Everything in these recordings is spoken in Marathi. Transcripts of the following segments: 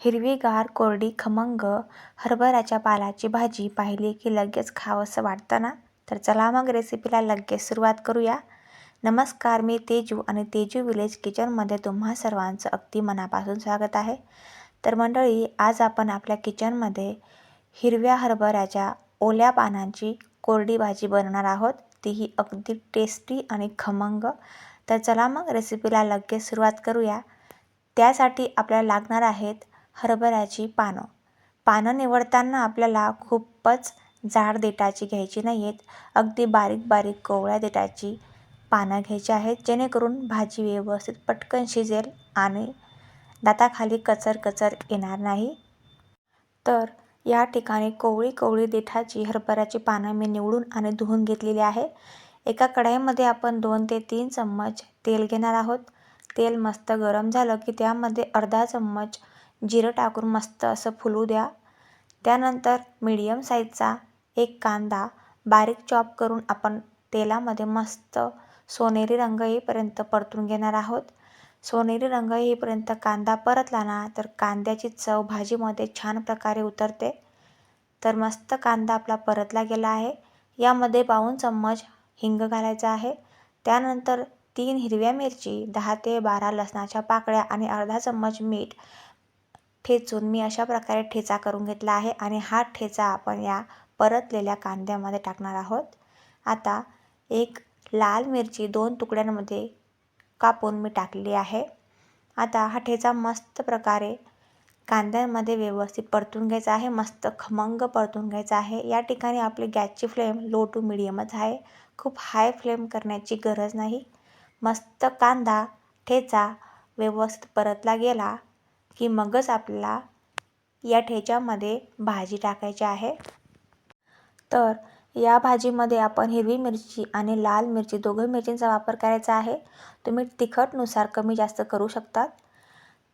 हिरवीगार कोरडी खमंग हरभऱ्याच्या पाल्याची भाजी पाहिली की लगेच खावंसं वाटतं ना? तर चला मग रेसिपीला लगेच सुरुवात करूया. नमस्कार मी तेजू आणि तेजू विलेज किचनमध्ये तुम्हा सर्वांचं अगदी मनापासून स्वागत आहे. तर मंडळी आज आपण आपल्या किचनमध्ये हिरव्या हरभऱ्याच्या ओल्या पानांची कोरडी भाजी बनवणार आहोत. तीही अगदी टेस्टी आणि खमंग. तर चला मग रेसिपीला लगेच सुरुवात करूया. त्यासाठी आपल्याला लागणार आहेत हरभऱ्याची पानं. पानं निवडताना आपल्याला खूपच जाड देठाची घ्यायची नाही आहेत अगदी बारीक बारीक कोवळ्या देठाची पानं घ्यायची आहेत जेणेकरून भाजी व्यवस्थित पटकन शिजेल आणि दाताखाली कचर कचर येणार नाही. तर या ठिकाणी कोवळी कोवळी देठाची हरभऱ्याची पानं मी निवडून आणि धुवून घेतलेली आहे. एका कढाईमध्ये आपण दोन ते तीन चम्मच तेल घेणार आहोत. तेल मस्त गरम झालं की त्यामध्ये अर्धा चम्मच जिरं टाकून मस्त असं फुलू द्या. त्यानंतर मीडियम साईजचा एक कांदा बारीक चॉप करून आपण तेलामध्ये मस्त सोनेरी रंग येईपर्यंत परतून घेणार आहोत. सोनेरी रंग येईपर्यंत कांदा परतला ना तर कांद्याची चव भाजीमध्ये छान प्रकारे उतरते. तर मस्त कांदा आपला परतला गेला आहे. यामध्ये पाऊन चम्मच हिंग घालायचा आहे. त्यानंतर तीन हिरव्या मिरची दहा ते बारा लसणाच्या पाकळ्या आणि अर्धा चम्मच मीठ ठेचून मी अशा प्रकारे ठेचा करून घेतला आहे आणि हा ठेचा आपण या परतलेल्या कांद्यामध्ये टाकणार आहोत. आता एक लाल मिरची दोन तुकड्यांमध्ये कापून मी टाकली आहे. आता हा ठेचा मस्त प्रकारे कांद्यांमध्ये व्यवस्थित परतून घ्यायचा आहे मस्त खमंग परतून घ्यायचा आहे. या ठिकाणी आपली गॅसची फ्लेम लो टू मिडियमच आहे. खूप हाय फ्लेम करण्याची गरज नाही. मस्त कांदा ठेचा व्यवस्थित परतला गेला की मगच आपल्याला या ठेच्यामध्ये भाजी टाकायची आहे. तर या भाजीमध्ये आपण हिरवी मिरची आणि लाल मिरची दोघं मिरचींचा वापर करायचा आहे. तुम्ही तिखटनुसार कमी जास्त करू शकतात.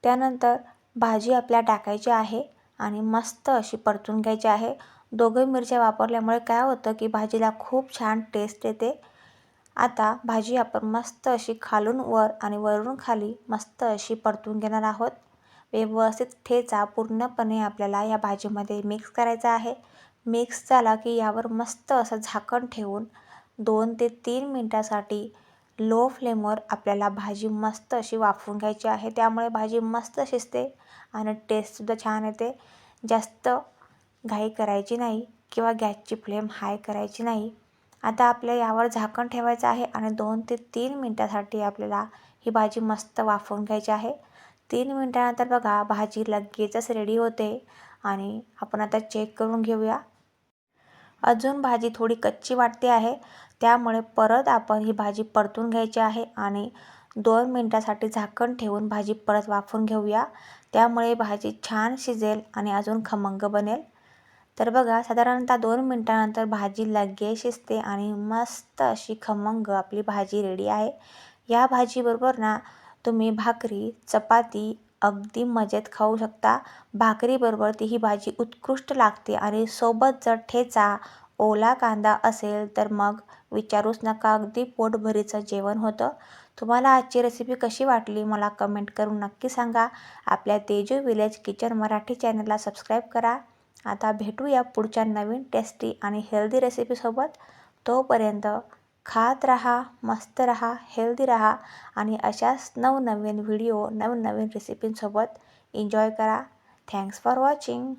त्यानंतर भाजी आपल्या टाकायची आहे आणि मस्त अशी परतून घ्यायची आहे. दोघं मिरच्या वापरल्यामुळे काय होतं की भाजीला खूप छान टेस्ट येते. आता भाजी आपण मस्त अशी खालून वर आणि वरून खाली मस्त अशी परतून घेणार आहोत. व्यवस्थित ठेचा पूर्णपणे आपल्याला या भाजीमध्ये मिक्स करायचा आहे. मिक्स झाला की यावर मस्त असं झाकण ठेवून दोन ते तीन मिनटासाठी लो फ्लेमवर आपल्याला भाजी मस्त अशी वाफवून घ्यायची आहे. त्यामुळे भाजी मस्त शिजते आणि टेस्टसुद्धा छान येते. जास्त घाई करायची नाही किंवा गॅसची फ्लेम हाय करायची नाही. आता आपल्या यावर झाकण ठेवायचं आहे आणि दोन ते तीन मिनटासाठी आपल्याला ही भाजी मस्त वाफवून घ्यायची आहे. तीन मिनटानंतर बघा भाजी लगेचच रेडी होते. आणि आपण आता चेक करून घेऊया. अजून भाजी थोडी कच्ची वाटते आहे. त्यामुळे परत आपण ही भाजी परतून घ्यायची आहे आणि दोन मिनटासाठी झाकण ठेवून भाजी परत वाफून घेऊया. त्यामुळे भाजी छान शिजेल आणि अजून खमंग बनेल. तर बघा साधारणतः दोन मिनटानंतर भाजी लगेच शिजते आणि मस्त अशी खमंग आपली भाजी रेडी आहे. या भाजीबरोबर ना तुम्ही भाकरी चपाती अगदी मजेत खाऊ शकता. भाकरीबरोबर ती ही भाजी उत्कृष्ट लागते आणि सोबत जर ठेचा ओला कांदा असेल तर मग विचारूच नका. अगदी पोटभरीचं जेवण होतं. तुम्हाला आजची रेसिपी कशी वाटली मला कमेंट करून नक्की सांगा. आपल्या तेजू विलेज किचन मराठी चॅनलला सबस्क्राईब करा. आता भेटूया पुढच्या नवीन टेस्टी आणि हेल्दी रेसिपीसोबत तोपर्यंत खात रहा मस्त रहा हेल्दी रहा आणि अशाच नवनवीन व्हिडिओ नवनवीन रेसिपींसोबत एन्जॉय करा. Thanks for watching